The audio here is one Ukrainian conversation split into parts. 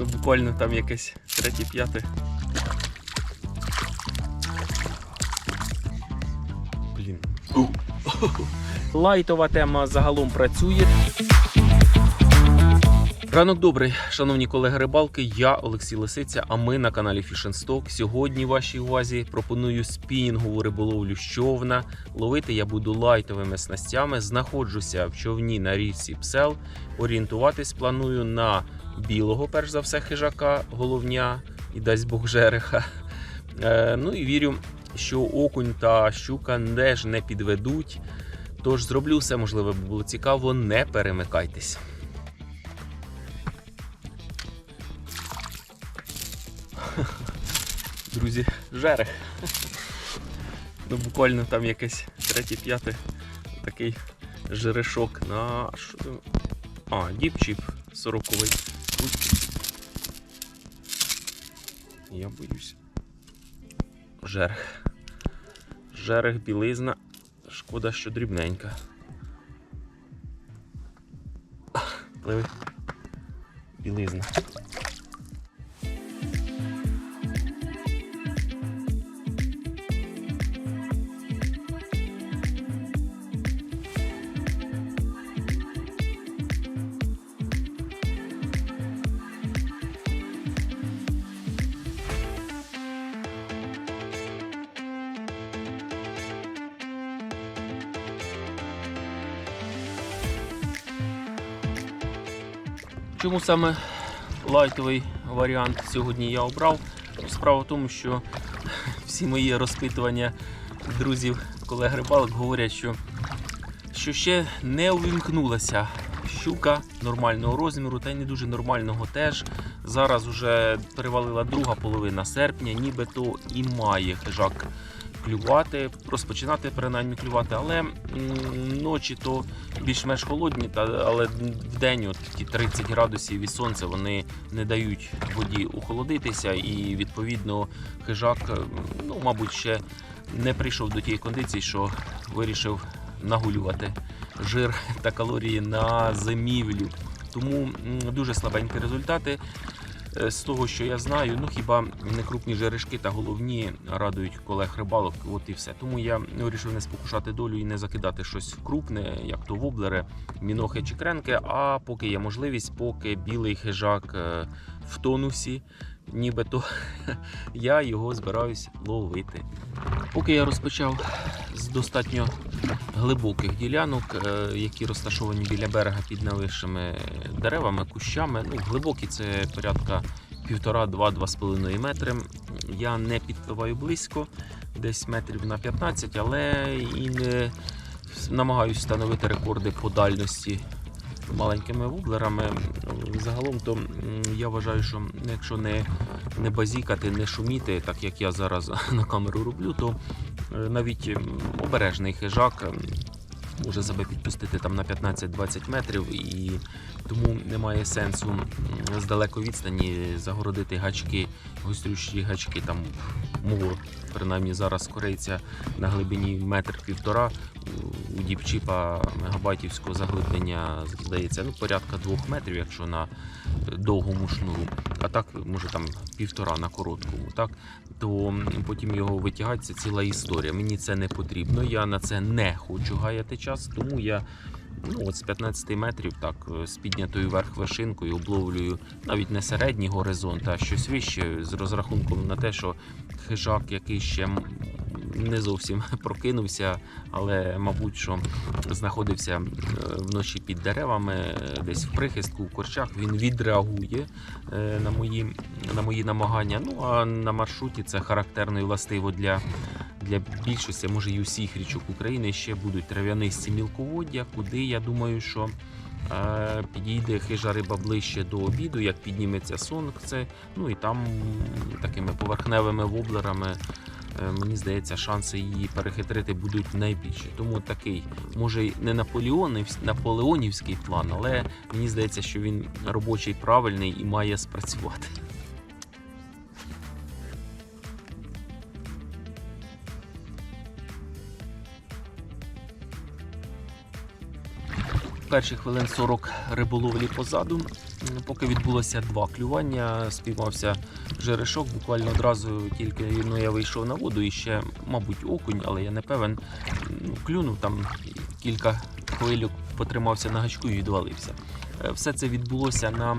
Ну, буквально там якесь третє-п'яте. Блін. Лайтова тема загалом працює. Ранок добрий, шановні колеги рибалки. Я Олексій Лисиця, а ми на каналі Fish and Stock. Сьогодні вашій увазі пропоную спінінгову риболовлю з човна. Ловити я буду лайтовими снастями. Знаходжуся в човні на річці Псел. Орієнтуватись планую на білого, перш за все, хижака, головня і дасть Бог жереха. Е, ну і вірю, що окунь та щука теж не підведуть. Тож зроблю все можливе, бо було цікаво, не перемикайтесь. Друзі, жерех. Ну, буквально там якесь третє-п'яте такий жерешок на. А, діпчіп 40-й. Я боюсь. Жерх. Жерех, білизна. Шкода, що дрібненька. Пливи. Білизна. Чому саме лайтовий варіант сьогодні я обрав? Справа в тому, що всі мої розпитування друзів, колег рибалок говорять, що, що ще не увімкнулася щука нормального розміру, та й не дуже нормального теж. Зараз вже перевалила друга половина серпня, нібито і має хижак клювати, розпочинати принаймні клювати, але ночі то більш-менш холодні, але в день от ті 30 градусів від сонця вони не дають воді охолодитися, і відповідно хижак, е, ну, мабуть, ще не прийшов до тієї кондиції, що вирішив нагулювати жир та калорії на зимівлю. Тому дуже слабенькі результати. Е, З того, що я знаю, ну хіба не крупні жерешки та головні радують колег рибалок, от і все. Тому я вирішив не спокушати долю і не закидати щось крупне, як то воблери, мінохи чи кренки. А поки є можливість, поки білий хижак е, в тонусі, нібито я його збираюсь ловити. Поки я розпочав з достатньо глибоких ділянок, е, які розташовані біля берега під нависшими деревами, кущами. Ну, глибокі це порядка півтора-два-два з половиною метри. Я не підпливаю близько, десь метрів на 15, але і не намагаюся встановити рекорди по дальності маленькими вублерами. Загалом то я вважаю, що якщо не, не базікати, не шуміти, так як я зараз на камеру роблю, то навіть обережний хижак м, може себе підпустити там на 15-20 метрів, і тому немає сенсу з далекої відстані загородити гачки, гострющі гачки там мого, принаймні зараз корейця на глибині метр-півтора. У діпчіпа мегабайтівського заглиблення здається ну, порядка двох метрів, якщо на довгому шнуру, а так може там півтора на короткому, так то потім його витягати це ціла історія. Мені це не потрібно. Я на це не хочу гаяти час, тому я. Ну, от з 15 метрів, так, е, з піднятою вверх вершинкою обловлюю навіть не середній горизонт, а щось вище з розрахунком на те, що хижак, який ще не зовсім прокинувся, але, мабуть, що знаходився е, вночі під деревами, е, десь в прихистку, в корчах, він відреагує на мої, на мої намагання. Ну а на маршруті це характерно і властиво для. Для більшості, може і усіх річок України ще будуть трав'янисті мілководдя, куди я думаю, що е, підійде хижа риба ближче до обіду, як підніметься сонце. Ну і там такими поверхневими воблерами е, мені здається, шанси її перехитрити будуть найбільші. Тому такий, може, не наполеонівський план, але мені здається, що він робочий, правильний і має спрацювати. Перші хвилин 40 риболовлі позаду. поки відбулося два клювання, спіймався жерешок. Буквально одразу тільки ну, я вийшов на воду і ще, мабуть, окунь, але я не певен. Ну, клюнув там кілька хвилюк, потримався на гачку і відвалився. Е, Все це відбулося на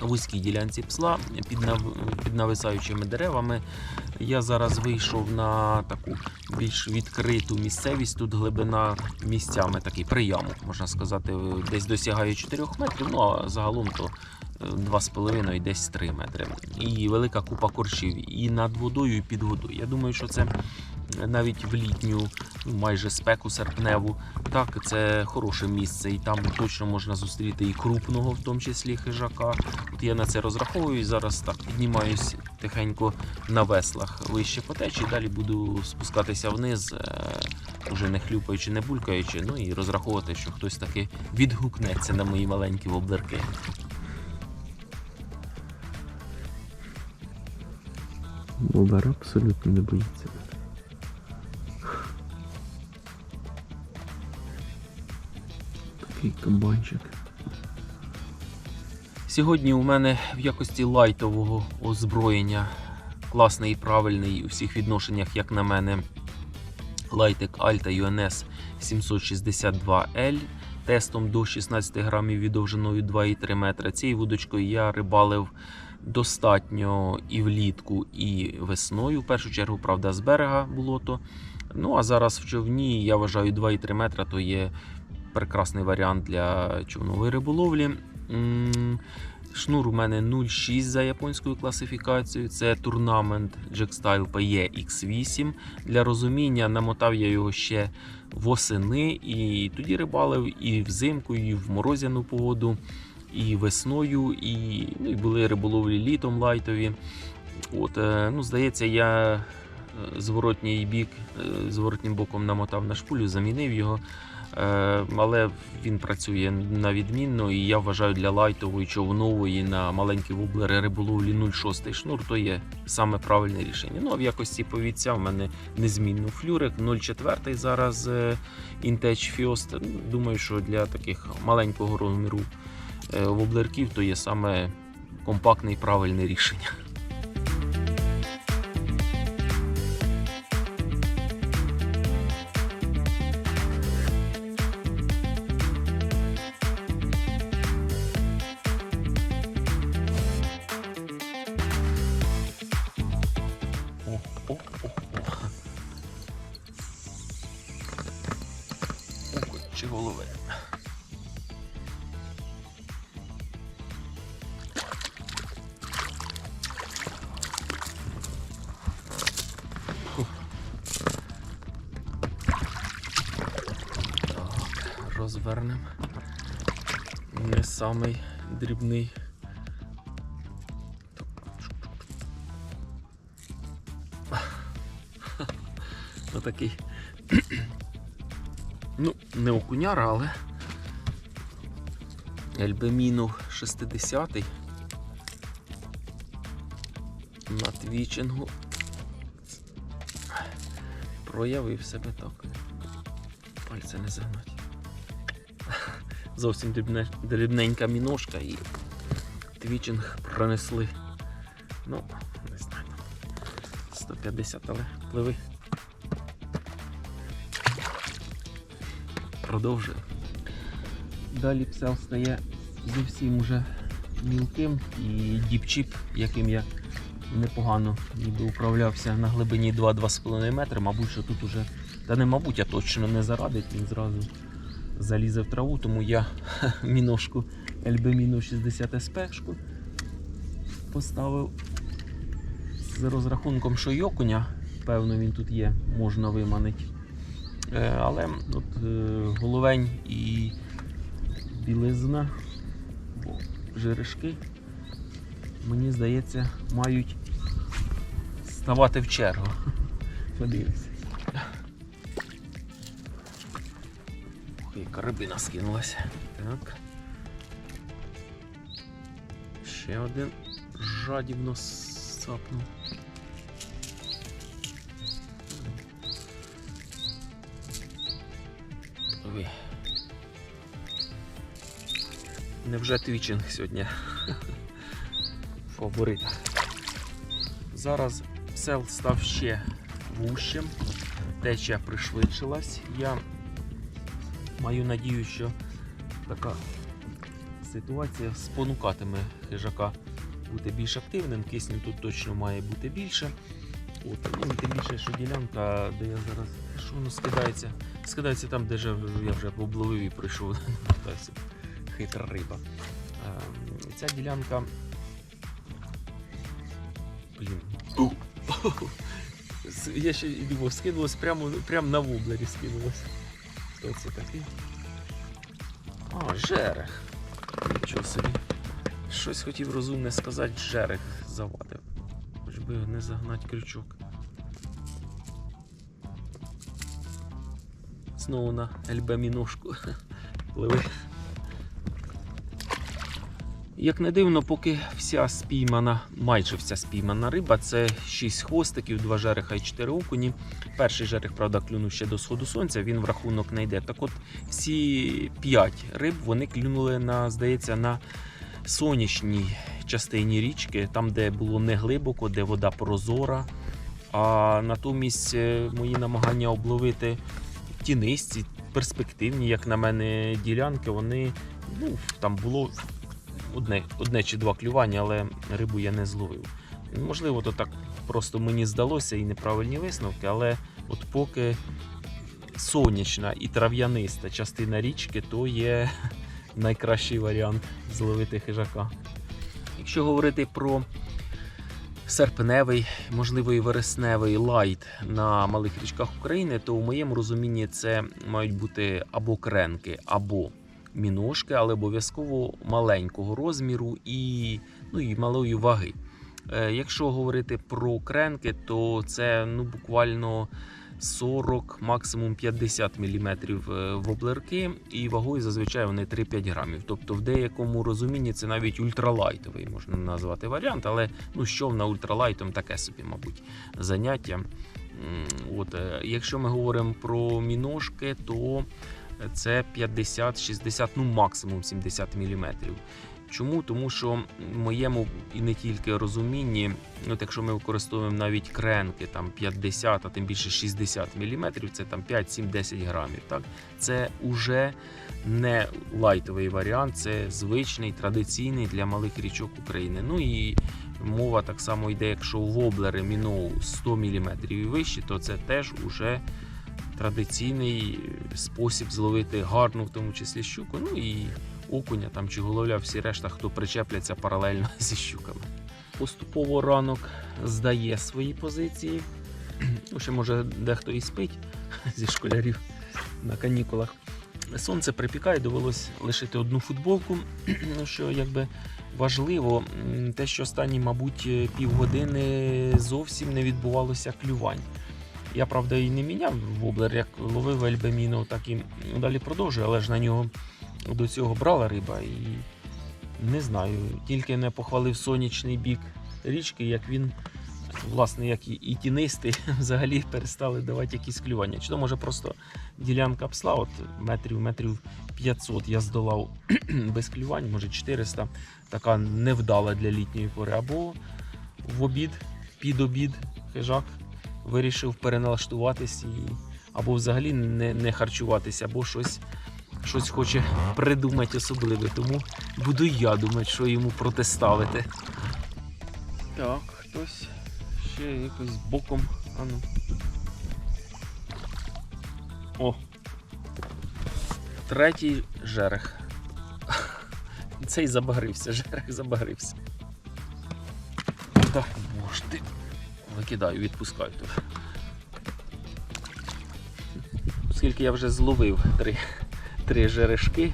вузькій ділянці псла під, нав... під нависаючими деревами. Я зараз вийшов на таку більш відкриту місцевість. Тут глибина місцями такий приямок, можна сказати, десь досягає 4 метрів, ну а загалом то е, 2,5 і десь 3 метри. І велика купа корчів і над водою, і під водою. Я думаю, що це навіть в літню, майже спеку серпневу. Так, це хороше місце, і там точно можна зустріти і крупного, в тому числі хижака. От я на це розраховую і зараз так піднімаюсь тихенько на веслах вище по течії, далі буду спускатися вниз, е, уже не хлюпаючи, не булькаючи, ну і розраховувати, що хтось таки відгукнеться на мої маленькі воблерки. Бобер абсолютно не боїться. Такий кабанчик. Сьогодні у мене в якості лайтового озброєння класний і правильний у всіх відношеннях, як на мене, лайтик Alta UNS 762L тестом до 16 грамів і довжиною 2,3 метра. Цією вудочкою я рибалив достатньо і влітку, і весною. В першу чергу, правда, з берега було то. Ну а зараз в човні я вважаю 2,3 метра то є прекрасний варіант для човнової риболовлі. Шнур у мене 0,6 за японською класифікацією. Це турнамент Jackstyle PE X8. Для розуміння намотав я його ще восени, і тоді рибалив і взимку, і в морозяну погоду, і весною, і, ну, і були риболовлі літом лайтові. От, е, ну, здається, я е, зворотній бік, е, зворотнім боком намотав на шпулю, замінив його. Е, але він працює на відмінно, і я вважаю для лайтової човнової на маленькі воблери риболовлі 0,6 шнур, то є саме правильне рішення. Ну а в якості повідця в мене незмінно флюрик 0,4 зараз Fiost. Ну, Думаю, що для таких маленького розміру е, воблерків то є саме компактне і правильне рішення. Чи голови. Розвернемо. Не самий дрібний. Отакий. Не окуняра, але Ельбеміну 60 на твічингу проявив себе так. Пальця не загнуть. Зовсім дрібне, дрібненька міношка і твічинг пронесли. Ну, не знаю. 150, але пливи. Продовжує. Далі псел стає зовсім уже мілким і діпчіп, яким я непогано ніби управлявся на глибині 2-2,5 метри. Мабуть, що тут уже, та не мабуть, а точно не зарадить, він зразу залізе в траву, тому я міношку Ельбеміну 60 СП поставив з розрахунком, що й окуня, певно, він тут є, можна виманити. Е, Але от, е, головень і білизна, бо жерешки, мені здається, мають ставати в чергу. Подивися. Ох, яка рибина скинулася. Так. Ще один жадібно сапнув. Невже твічинг сьогодні? Фаворит. Зараз сел став ще вущим, течія пришвидшилась. Я маю надію, що така ситуація спонукатиме хижака бути більш активним. Кисню тут точно має бути більше. От, ну, тим більше, що ділянка, де я зараз що воно скидається, скидається там, де я вже обловив і прийшов. Хитра риба. Ця ділянка. Блін. Я ще думав, скинулось прямо, прямо на воблері скинулось. Хто це такий? А, жерех. Нічого собі. Щось хотів розумне сказати, жерех завадив. Хоч би не загнати крючок. Знову на ельбеміношку пливе. Як не дивно, поки вся спіймана, майже вся спіймана риба, це 6 хвостиків, 2 жереха і 4 окуні. Перший жерех, правда, клюнув ще до сходу сонця, він в рахунок не йде. Так от всі 5 риб вони клюнули на, здається, на сонячній частині річки, там, де було не глибоко, де вода прозора. А натомість е, мої намагання обловити тінисті, перспективні, як на мене, ділянки, вони ну, там було одне, одне чи два клювання, але рибу я не зловив. Можливо, то так просто мені здалося і неправильні висновки, але от поки сонячна і трав'яниста частина річки, то є найкращий варіант зловити хижака. Якщо говорити про серпневий, можливо, і вересневий лайт на малих річках України, то у моєму розумінні це мають бути або кренки, або міношки, але обов'язково маленького розміру і, ну, і малої ваги. Е, Якщо говорити про кренки, то це ну, буквально 40, максимум 50 мм воблерки, і вагою зазвичай вони 3-5 грамів. Тобто в деякому розумінні це навіть ультралайтовий можна назвати варіант, але ну, що на ультралайтом таке собі, мабуть, заняття. От, е, якщо ми говоримо про міношки, то це 50-60, ну максимум 70 мм. Чому? Тому що в моєму і не тільки розумінні, от якщо ми використовуємо навіть кренки там 50, а тим більше 60 мм, це там 5-7-10 грамів. Так? Це вже не лайтовий варіант, це звичний, традиційний для малих річок України. Ну і мова так само йде, якщо воблери міноу 100 мм і вище, то це теж уже традиційний спосіб зловити гарну, в тому числі щуку. Ну і окуня там чи головля, всі решта, хто причепляться паралельно зі щуками. Поступово ранок здає свої позиції. Ну, ще може дехто і спить зі школярів на канікулах. Сонце припікає, довелось лишити одну футболку. Ну що якби важливо, те, що останні, мабуть, півгодини зовсім не відбувалося клювань. Я, правда, і не міняв воблер, як ловив ельбеміно, так і далі продовжую, але ж на нього до цього брала риба і не знаю, тільки не похвалив сонячний бік річки, як він, власне, як і, тінистий, взагалі перестали давати якісь клювання. Чи то може просто ділянка псла, от метрів, метрів 500 я здолав без клювань, може 400, така невдала для літньої пори, або в обід, під обід хижак вирішив переналаштуватись і або взагалі не, не харчуватися, або щось, щось хоче придумати особливе. Тому буду я думати, що йому протиставити. Так, хтось ще якось боком. Ану. О! Третій жерех. Цей забагрився, жерех забагрився. Викидаю, відпускаю тут. Оскільки я вже зловив три, три жерешки,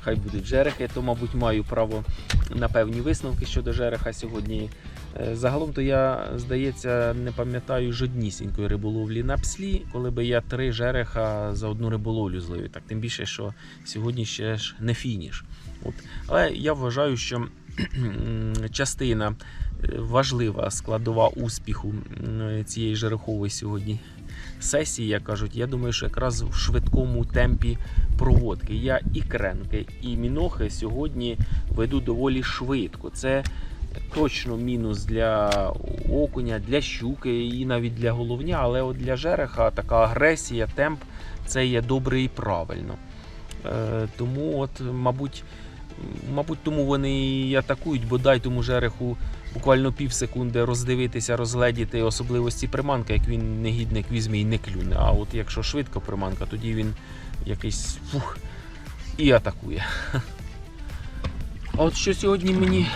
хай будуть жерехи, то, мабуть, маю право на певні висновки щодо жереха сьогодні. Е, Загалом, то я, здається, не пам'ятаю жоднісінької риболовлі на пслі, коли би я три жереха за одну риболовлю зловив. Так тим більше, що сьогодні ще ж не фініш. От. Але я вважаю, що частина е, важлива складова успіху цієї жерехової сьогодні сесії, як кажуть, я думаю, що якраз в швидкому темпі проводки. Я і кренки, і мінохи сьогодні веду доволі швидко. Це точно мінус для окуня, для щуки і навіть для головня, але от для жереха така агресія, темп це є добре і правильно. Е, тому, от, мабуть, мабуть, тому вони і атакують, бо дай тому жереху буквально пів секунди роздивитися, розгледіти особливості приманки, як він негідник візьме і не клюне. А от якщо швидко приманка, тоді він якийсь фух і атакує. А от що сьогодні мені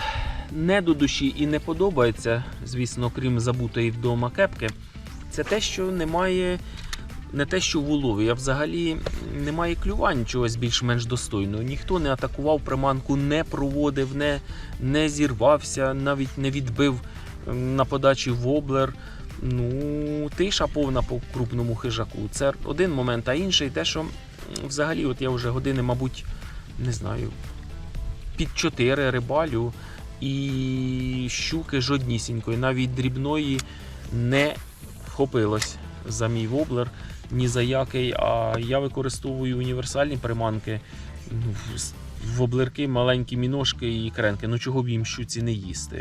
не до душі і не подобається, звісно, крім забутої вдома кепки, це те, що немає. Не те, що в улові, а взагалі немає клювань чогось більш-менш достойного. Ніхто не атакував приманку, не проводив, не, не зірвався, навіть не відбив на подачі воблер. Ну, тиша повна по крупному хижаку. Це один момент, а інший те, що взагалі, от я вже години, мабуть, не знаю, під чотири рибалю і щуки жоднісінької, навіть дрібної не вхопилось за мій воблер ні за який. А я використовую універсальні приманки. Ну, с- Воблерки, маленькі міношки і кренки. Ну чого б їм щуці не їсти.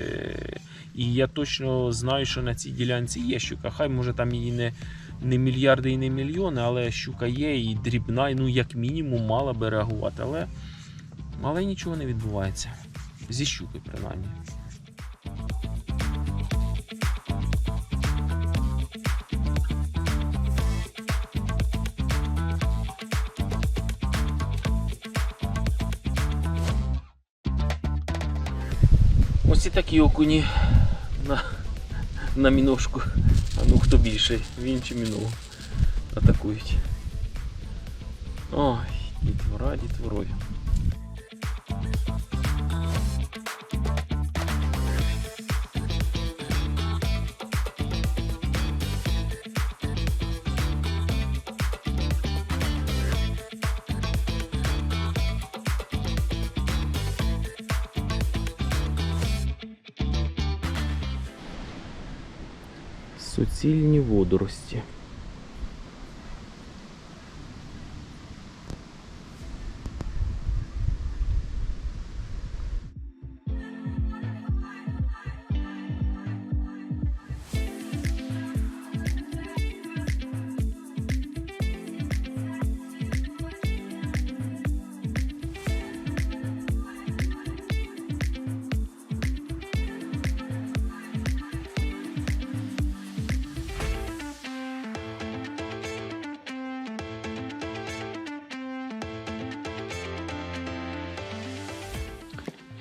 І я точно знаю, що на цій ділянці є щука. Хай може там її не, не мільярди і не мільйони, але щука є і дрібна, і, ну як мінімум мала би реагувати. Але, але нічого не відбувається. Зі щуки, принаймні. І такі окуні на, на міношку. А ну хто більший, він чи міногу атакують. Ой, дітвора, дітворою. Суцільні водорості.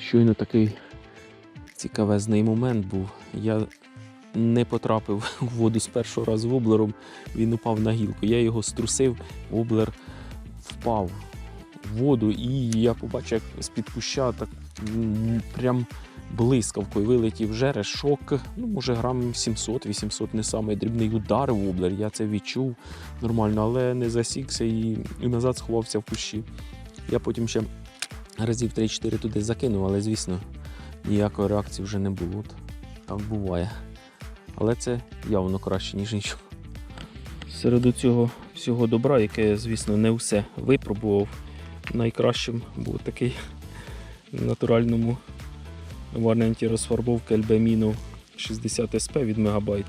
Щойно такий цікавезний момент був. Я не потрапив у воду з першого разу воблером, він упав на гілку. Я його струсив, воблер впав в воду, і я побачив, як з-під куща так прям блискавкою вилетів жерешок. Ну, може, грам 700-800, не самий дрібний удар воблер. Я це відчув нормально, але не засікся і, і назад сховався в кущі. Я потім ще разів 3-4 туди закинув, але звісно, ніякої реакції вже не було. Так буває. Але це явно краще, ніж нічого. Серед цього всього добра, яке звісно, не все випробував. Найкращим був такий в натуральному варіанті розфарбовки Альбеміно 60 SP від Мегабайт.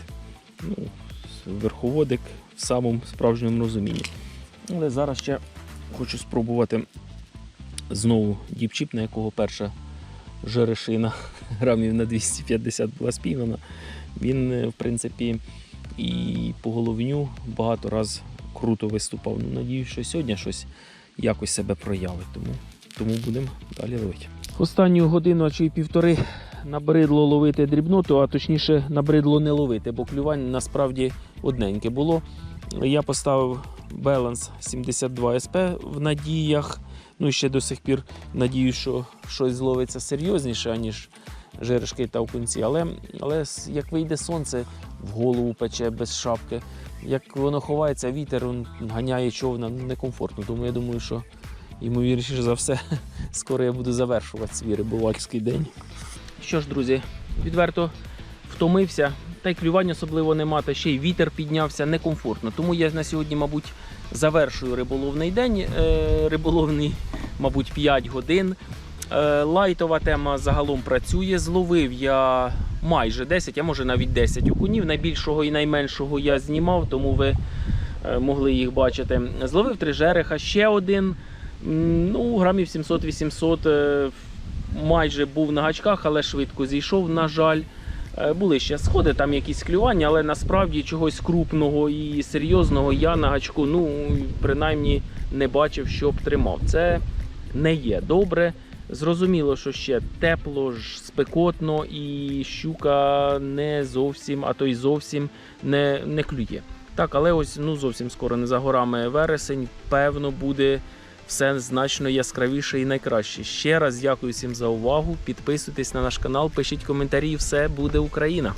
Ну, верховодик в самому справжньому розумінні. Але зараз ще хочу спробувати знову діпчіп, на якого перша жерешина грамів на 250 була спіймана. Він, е, в принципі, і по головню багато раз круто виступав. Ну, надіюсь, що сьогодні щось якось себе проявить. Тому, тому будемо далі ловити. Останню годину чи півтори набридло ловити дрібноту, а точніше набридло не ловити, бо клювання насправді одненьке було. Я поставив Balance 72 SP в надіях. Ну і ще до сих пір надіюсь, що щось зловиться серйозніше, аніж жерешки та окунці. Але, але як вийде сонце, в голову пече без шапки. Як воно ховається, вітер він ганяє човна, ну, некомфортно. Тому я думаю, що ймовірніше за все, скоро я буду завершувати свій риболовський день. Що ж, друзі, відверто втомився. та й клювань особливо нема, та ще й вітер піднявся некомфортно. Тому я на сьогодні, мабуть, завершую риболовний день. Е, риболовний, мабуть, 5 годин. Е, лайтова тема загалом працює. Зловив я майже 10, а може навіть 10 окунів. Найбільшого і найменшого я знімав, тому ви е, могли їх бачити. Зловив три жереха, ще один. Ну, грамів 700-800 е, майже був на гачках, але швидко зійшов, на жаль. Е, Були ще сходи, там якісь клювання, але насправді чогось крупного і серйозного я на гачку, ну, принаймні не бачив, щоб тримав. Це не є добре. Зрозуміло, що ще тепло, спекотно, і щука не зовсім, а то й зовсім не, не клює. Так, але ось ну зовсім скоро не за горами вересень, певно, буде все значно яскравіше і найкраще. Ще раз дякую всім за увагу. Підписуйтесь на наш канал, пишіть коментарі. Все буде Україна!